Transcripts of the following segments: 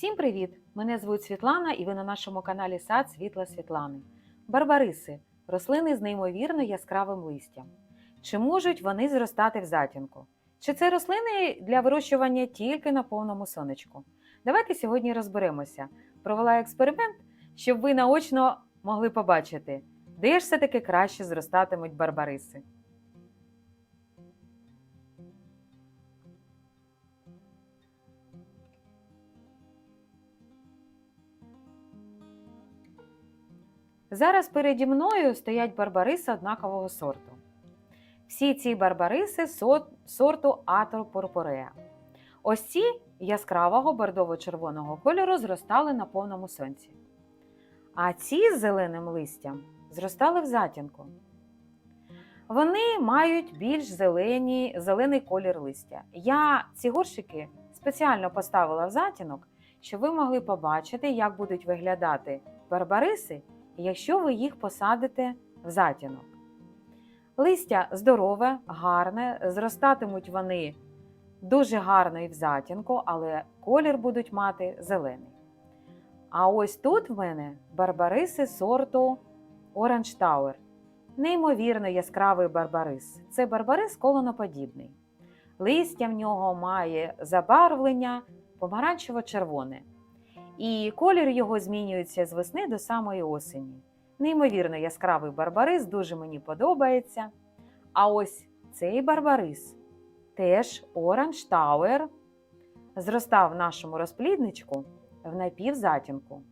Всім привіт! Мене звуть Світлана і ви на нашому каналі Сад Світла Світлани. Барбариси рослини з неймовірно яскравим листям. Чи можуть вони зростати в затінку? Чи це рослини для вирощування тільки на повному сонечку? Давайте сьогодні розберемося. Провела експеримент, щоб ви наочно могли побачити, де ж все-таки краще зростатимуть барбариси. Зараз переді мною стоять барбариси однакового сорту. Всі ці барбариси сорту Атор Пурпуреа. Ось ці яскравого бордово-червоного кольору зростали на повному сонці. А ці з зеленим листям зростали в затінку. Вони мають більш зелені, зелений колір листя. Я ці горщики спеціально поставила в затінок, щоб ви могли побачити, як будуть виглядати барбариси, якщо ви їх посадите в затінок. Листя здорове, гарне, зростатимуть вони дуже гарно і в затінку, але колір будуть мати зелений. А ось тут в мене барбариси сорту Orange Tower. Неймовірно яскравий барбарис. Це барбарис колоноподібний. Листя в нього має забарвлення помаранчево-червоне. І колір його змінюється з весни до самої осені. Неймовірно яскравий барбарис, дуже мені подобається. А ось цей барбарис теж Orange Tower зростав в нашому розплідничку в напівзатінку.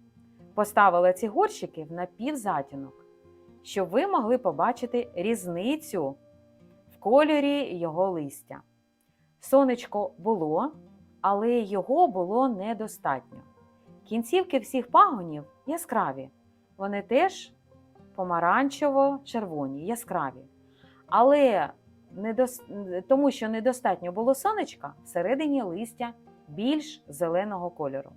Поставила ці горщики в напівзатінок, щоб ви могли побачити різницю в кольорі його листя. Сонечко було, але його було недостатньо. Кінцівки всіх пагонів яскраві, вони теж помаранчево-червоні, яскраві. Але недос... тому, що недостатньо було сонечка, всередині листя більш зеленого кольору.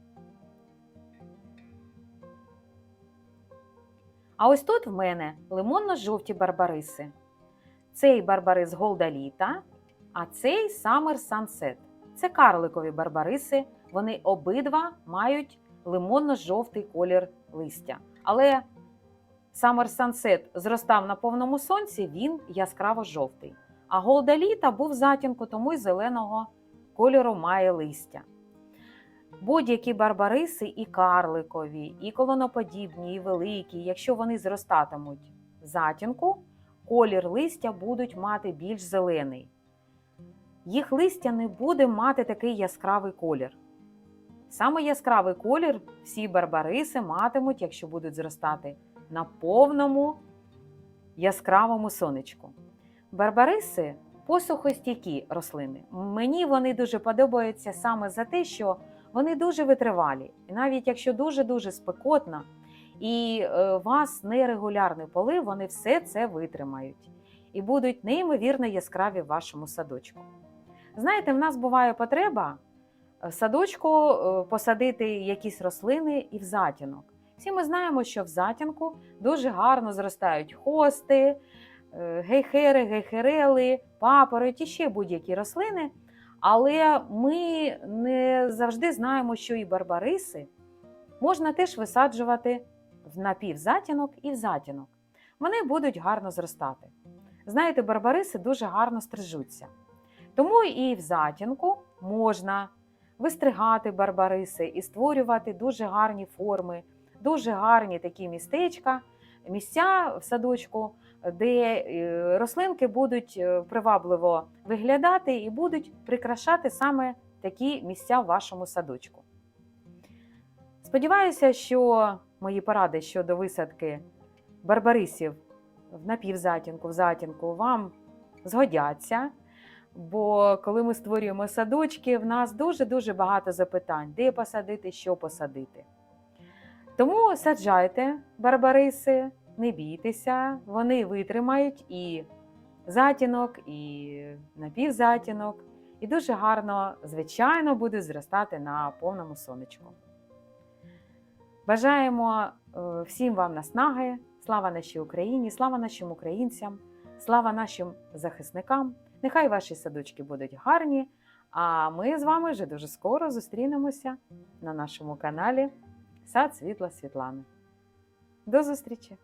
А ось тут в мене лимонно-жовті барбариси. Цей барбарис Голдаліта, а цей Summer Sunset. Це карликові барбариси. Вони обидва мають лимонно-жовтий колір листя. Але Summer Sunset зростав на повному сонці, він яскраво-жовтий. А Голдаліта був в затінку, тому й зеленого кольору має листя. Будь-які барбариси і карликові, і колоноподібні, і великі, якщо вони зростатимуть затінку, колір листя будуть мати більш зелений. Їх листя не буде мати такий яскравий колір. Саме яскравий колір всі барбариси матимуть, якщо будуть зростати на повному яскравому сонечку. Барбариси посухостійкі рослини. Мені вони дуже подобаються саме за те, що вони дуже витривалі. І навіть якщо дуже-дуже спекотно і е, вас нерегулярний полив, вони все це витримають і будуть неймовірно яскраві в вашому садочку. Знаєте, в нас буває потреба в садочку е, посадити якісь рослини і в затінок. Всі ми знаємо, що в затінку дуже гарно зростають хости, е, гейхери, гейхерели, папороті, ще будь-які рослини. Але ми не завжди знаємо, що і барбариси можна теж висаджувати в напівзатінок і в затінок. Вони будуть гарно зростати. Знаєте, барбариси дуже гарно стрижуться. Тому і в затінку можна вистригати барбариси і створювати дуже гарні форми, дуже гарні такі містечка, місця в садочку, де е, рослинки будуть е, привабливо виглядати і будуть прикрашати саме такі місця в вашому садочку. Сподіваюся, що мої поради щодо висадки барбарисів в напівзатінку, в затінку вам згодяться. Бо коли ми створюємо садочки, в нас дуже-дуже багато запитань, де посадити, що посадити. Тому саджайте барбариси, не бійтеся, вони витримають і затінок, і напівзатінок, і дуже гарно, звичайно, будуть зростати на повному сонечку. Бажаємо е, всім вам наснаги, слава нашій Україні, слава нашим українцям, слава нашим захисникам. Нехай ваші садочки будуть гарні, А ми з вами вже дуже скоро зустрінемося на нашому каналі Сад Світла Світлани. До зустрічі!